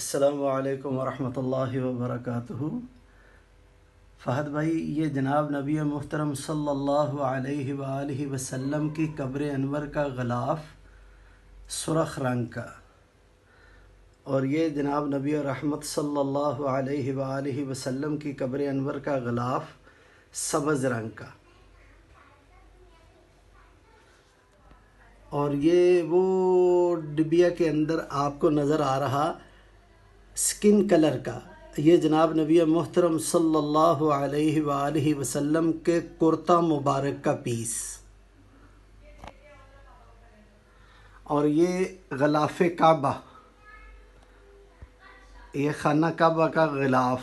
السلام علیکم ورحمۃ اللہ وبرکاتہ۔ فہد بھائی، یہ جناب نبی محترم صلی اللہ علیہ وآلہ وسلم کی قبر انور کا غلاف سرخ رنگ کا۔ اور یہ جناب نبی رحمت صلی اللہ علیہ وآلہ وسلم کی قبر انور کا غلاف سبز رنگ کا۔ اور یہ وہ ڈبیا کے اندر آپ کو نظر آ رہا سکن کلر کا۔ یہ جناب نبی محترم صلی اللہ علیہ وآلہ وسلم کے کرتا مبارک کا پیس۔ اور یہ غلاف کعبہ۔ یہ خانہ کعبہ کا غلاف۔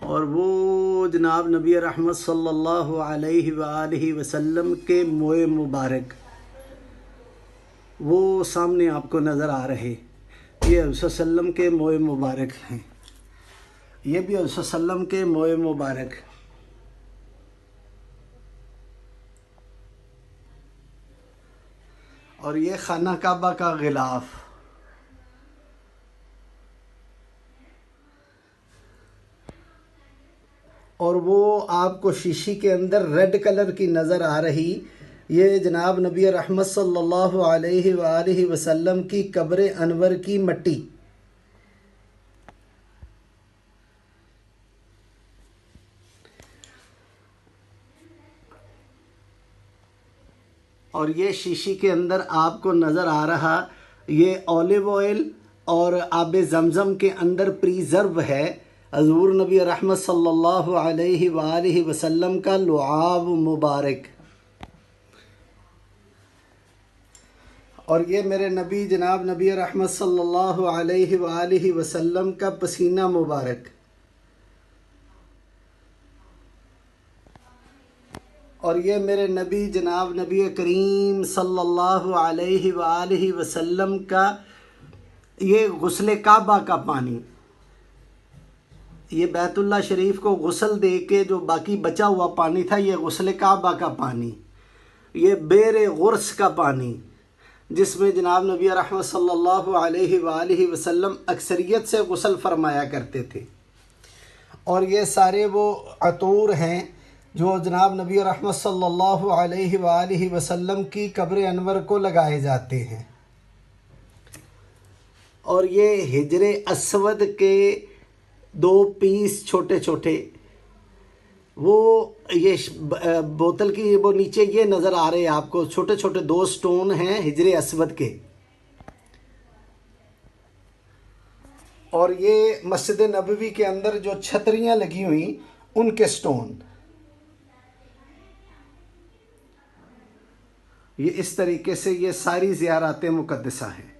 اور وہ جناب نبی رحمت صلی اللہ علیہ وآلہ وسلم کے موئے مبارک۔ وہ سامنے آپ کو نظر آ رہے یہ علیہ وسلم کے موئے مبارک ہیں۔ یہ بھی علیہ وسلم کے موئے مبارک۔ اور یہ خانہ کعبہ کا غلاف۔ اور وہ آپ کو شیشی کے اندر ریڈ کلر کی نظر آ رہی یہ جناب نبی رحمت صلی اللہ علیہ وآلہ وسلم کی قبر انور کی مٹی۔ اور یہ شیشی کے اندر آپ کو نظر آ رہا، یہ اولیو آئل اور آب زمزم کے اندر پریزرو ہے۔ حضور نبی رحمت صلی اللہ علیہ وآلہ وسلم کا لعاب مبارک۔ اور یہ میرے نبی جناب نبی رحمت صلی اللہ علیہ وآلہ وسلم کا پسینہ مبارک۔ اور یہ میرے نبی جناب نبی کریم صلی اللہ علیہ وآلہ وسلم کا یہ غسل کعبہ کا پانی۔ یہ بیت اللہ شریف کو غسل دے کے جو باقی بچا ہوا پانی تھا، یہ غسل کعبہ کا پانی۔ یہ بیر غرس کا پانی۔ جس میں جناب نبی رحمت صلی اللہ علیہ وآلہ وسلم اکثریت سے غسل فرمایا کرتے تھے۔ اور یہ سارے وہ عطور ہیں جو جناب نبی رحمت صلی اللہ علیہ وآلہ وسلم کی قبر انور کو لگائے جاتے ہیں۔ اور یہ ہجر اسود کے دو پیس چھوٹے چھوٹے وہ یہ بوتل کی وہ نیچے یہ نظر آ رہے ہیں آپ کو، چھوٹے چھوٹے دو سٹون ہیں ہجر اسود کے۔ اور یہ مسجد نبوی کے اندر جو چھتریاں لگی ہوئیں، ان کے سٹون۔ یہ اس طریقے سے یہ ساری زیارات مقدسہ ہیں۔